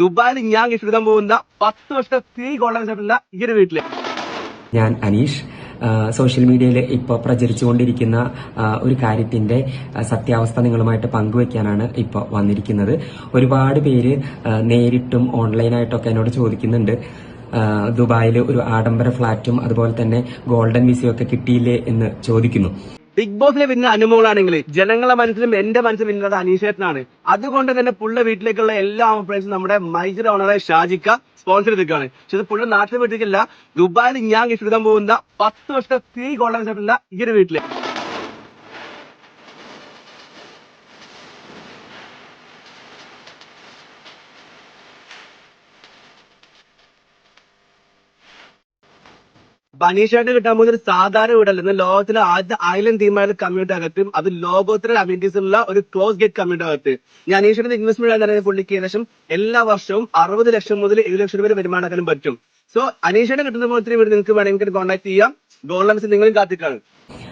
ദുബായിൽ ഞാൻ ഗിഫ്റ്റ് എടുക്കാൻ പോകുന്ന പത്ത് വർഷത്തെ ഫ്രീ കോളേജ് ഈ ഒരു വീട്ടിൽ. ഞാൻ അനീഷ് സോഷ്യൽ മീഡിയയിൽ ഇപ്പോൾ പ്രചരിച്ചുകൊണ്ടിരിക്കുന്ന ഒരു കാര്യത്തിന്റെ സത്യാവസ്ഥ നിങ്ങളുമായിട്ട് പങ്കുവെക്കാനാണ് ഇപ്പോൾ വന്നിരിക്കുന്നത്. ഒരുപാട് പേര് നേരിട്ടും ഓൺലൈനായിട്ടൊക്കെ എന്നോട് ചോദിക്കുന്നുണ്ട്. ദുബായിൽ ഒരു ആഡംബര ഫ്ളാറ്റും അതുപോലെ തന്നെ ഗോൾഡൻ വിസയും ഒക്കെ കിട്ടിയില്ലേ എന്ന് ചോദിക്കുന്നു. ബിഗ് ബോസിലെ പിന്നെ അനുമോളാണെങ്കിൽ ജനങ്ങളെ മനസ്സിലും എന്റെ മനസ്സിലും ഇന്നത് അനീഷേട്ടനാണ് അതുകൊണ്ട് തന്നെ പുള്ള വീട്ടിലേക്കുള്ള എല്ലാ ഓപ്പറേഷനും നമ്മുടെ മൈജർ ഓണറെ ഷാജിക്ക സ്പോൺസർ ചെയ്തിരിക്കുകയാണ്. പക്ഷെ ഇത് പുള്ള നാട്ടിൽ വീട്ടിലേക്കല്ല ദുബായിൽ ഞാൻ ഗിഫ്റ്റ് എടുക്കാൻ പോകുന്ന പത്ത് വർഷത്തെ ഫ്രീ ഗോൾഡൻ സെറ്റുള്ള ഈ ഒരു വീട്ടിൽ ബനീഷായിട്ട് കിട്ടാൻ പോകുന്ന ഒരു സാധാരണ വീടല്ല. ഇന്ന് ലോകത്തിലെ ആദ്യ ഐലൻഡ് തീമായ കമ്മ്യൂണിറ്റി അകത്തും അത് ലോകോത്തര കമ്മ്യൂണിറ്റീസ് ഒരു ക്ലോസ് ഗേറ്റ് കമ്മ്യൂണിറ്റി അകത്ത്. ഞാൻ അനീഷിന്റെ ഇൻവെസ്റ്റ്മെന്റ് എന്ന് പുള്ളിക്ക് ഏകദേശം എല്ലാ വർഷവും അറുപത് ലക്ഷം മുതൽ ഏഴ് ലക്ഷം രൂപ വരെ വരുമാനമാക്കാനും പറ്റും. സോ അനീഷിന്റെ കിട്ടുന്ന പോലത്തെ വീട് നിങ്ങൾക്ക് വേണമെങ്കിൽ കോൺടാക്ട് ചെയ്യാം. ഗോൾഡ് നിങ്ങളും കാത്തിക്കാണ്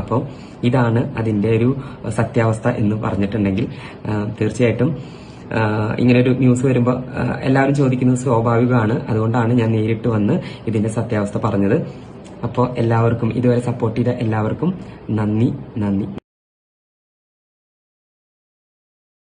അപ്പോൾ ഇതാണ് അതിന്റെ ഒരു സത്യാവസ്ഥ എന്ന് പറഞ്ഞിട്ടുണ്ടെങ്കിൽ തീർച്ചയായിട്ടും ഇങ്ങനൊരു ന്യൂസ് വരുമ്പോൾ എല്ലാവരും ചോദിക്കുന്നത് സ്വാഭാവികമാണ്. അതുകൊണ്ടാണ് ഞാൻ നേരിട്ട് വന്ന് ഇതിന്റെ സത്യാവസ്ഥ പറഞ്ഞത്. അപ്പോൾ എല്ലാവർക്കും ഇതുവരെ സപ്പോർട്ട് ചെയ്ത എല്ലാവർക്കും നന്ദി നന്ദി.